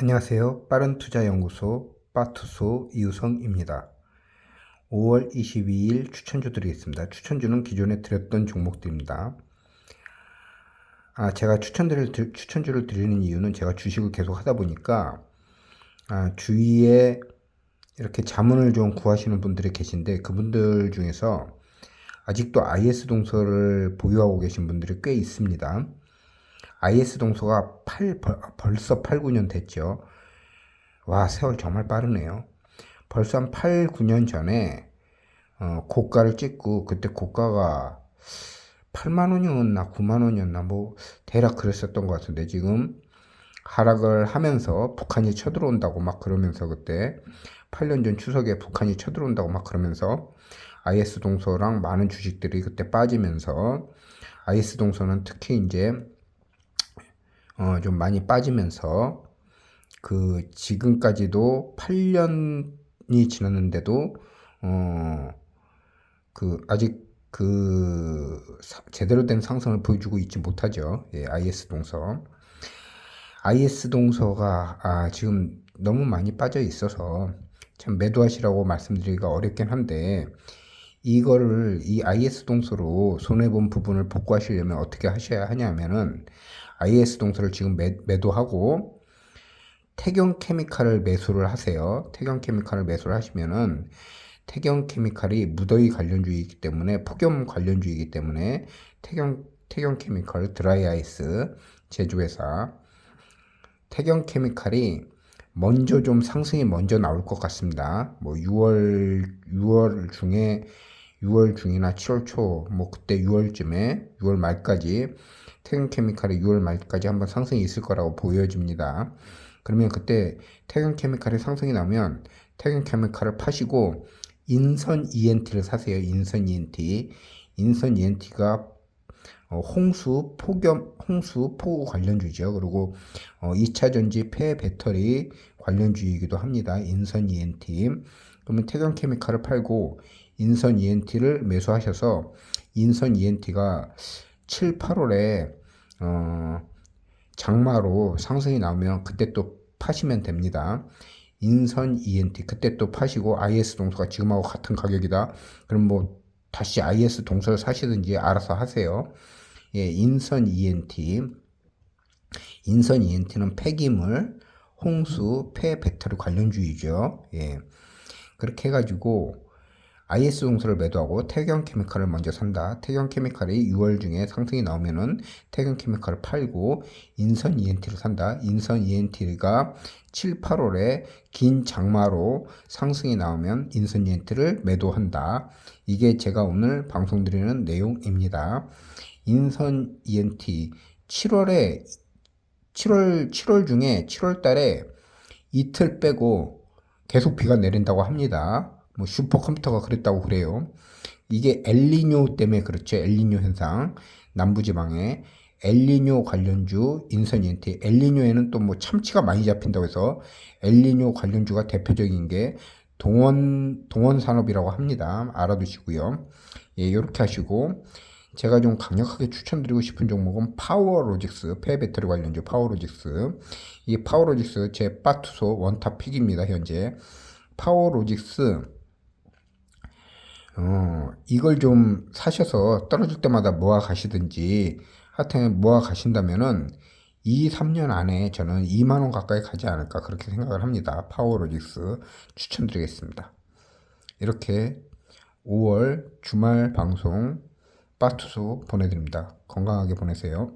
안녕하세요. 빠른 투자 연구소 빠투소 이우성입니다. 5월 22일 추천주 드리겠습니다. 추천주는 기존에 드렸던 종목들입니다. 아, 제가 추천드릴, 추천주를 드리는 이유는 제가 주식을 계속 하다 보니까 아, 주위에 이렇게 자문을 좀 구하시는 분들이 계신데 그분들 중에서 아직도 IS 동서를 보유하고 계신 분들이 꽤 있습니다. IS 동서가 8, 벌써 8, 9년 됐죠. 와, 세월 정말 빠르네요. 벌써 한 8, 9년 전에 어, 고가를 찍고 그때 고가가 8만 원이었나 9만 원이었나 뭐 대략 그랬었던 것 같은데 지금 하락을 하면서 북한이 쳐들어온다고 막 그러면서 그때 8년 전 추석에 북한이 쳐들어온다고 막 그러면서 IS 동서랑 많은 주식들이 그때 빠지면서 IS 동서는 특히 이제 어, 좀 많이 빠지면서 그 지금까지도 8년이 지났는데도 어, 그 아직 그 사, 제대로 된 상승을 보여주고 있지 못하죠. 예, IS 동서. IS 동서가 아, 지금 너무 많이 빠져 있어서 참 매도하시라고 말씀드리기가 어렵긴 한데 이거를 이 IS 동서로 손해 본 부분을 복구하시려면 어떻게 하셔야 하냐면은 IS 동서를 지금 매, 매도하고 태경 케미칼을 매수를 하세요. 태경 케미칼을 매수를 하시면은 태경 케미칼이 무더위 관련주이기 때문에 폭염 관련주이기 때문에 태경 태경 케미칼 드라이 아이스 제조회사 태경 케미칼이 먼저 좀 상승이 먼저 나올 것 같습니다. 뭐 6월 6월 중에 6월 중이나 7월 초 뭐 그때 6월쯤에 6월 말까지 태경케미칼이 6월 말까지 한번 상승이 있을 거라고 보여집니다. 그러면 그때 태경케미칼이 상승이 나면 태경케미칼을 파시고 인선 ENT를 사세요. 인선 ENT. 인선 ENT가 어, 홍수, 폭염, 홍수, 폭우 관련주죠. 그리고 어, 2차 전지 폐 배터리 관련주이기도 합니다. 인선 ENT. 그러면 태경 케미칼을 팔고 인선 ENT를 매수하셔서 인선 ENT가 7, 8월에 어, 장마로 상승이 나오면 그때 또 파시면 됩니다. 인선 ENT 그때 또 파시고 IS 동서가 지금하고 같은 가격이다. 그럼 뭐 다시 IS 동서를 사시든지 알아서 하세요. 예, 인선 ENT 인선 ENT는 폐기물, 홍수, 폐 배터리 관련주의죠. 예. 그렇게 해가지고 IS 동서를 매도하고 태경 케미칼을 먼저 산다. 태경 케미칼이 6월 중에 상승이 나오면은 태경 케미칼을 팔고 인선 ENT를 산다. 인선 ENT가 7, 8월에 긴 장마로 상승이 나오면 인선 ENT를 매도한다. 이게 제가 오늘 방송드리는 내용입니다. 인선 ENT 7월에 7월 7월 중에 7월 달에 이틀 빼고 계속 비가 내린다고 합니다. 뭐 슈퍼컴퓨터가 그랬다고 그래요. 이게 엘리뇨 때문에 그렇죠. 엘리뇨 현상. 남부지방에 엘리뇨 관련주 인선 ENT. 엘리뇨에는 또 뭐 참치가 많이 잡힌다고 해서 엘리뇨 관련주가 대표적인 게 동원 동원 산업이라고 합니다. 알아두시고요. 예, 이렇게 하시고 제가 좀 강력하게 추천드리고 싶은 종목은 파워로직스 폐배터리 관련주 파워로직스 이 파워로직스 제 빠투소 원탑 픽입니다 현재 파워로직스 어, 이걸 좀 사셔서 떨어질 때마다 모아 가시든지 하여튼 모아 가신다면은 2, 3년 안에 저는 2만원 가까이 가지 않을까 그렇게 생각을 합니다. 파워로직스 추천드리겠습니다. 이렇게 5월 주말 방송 빠투수 보내드립니다. 건강하게 보내세요.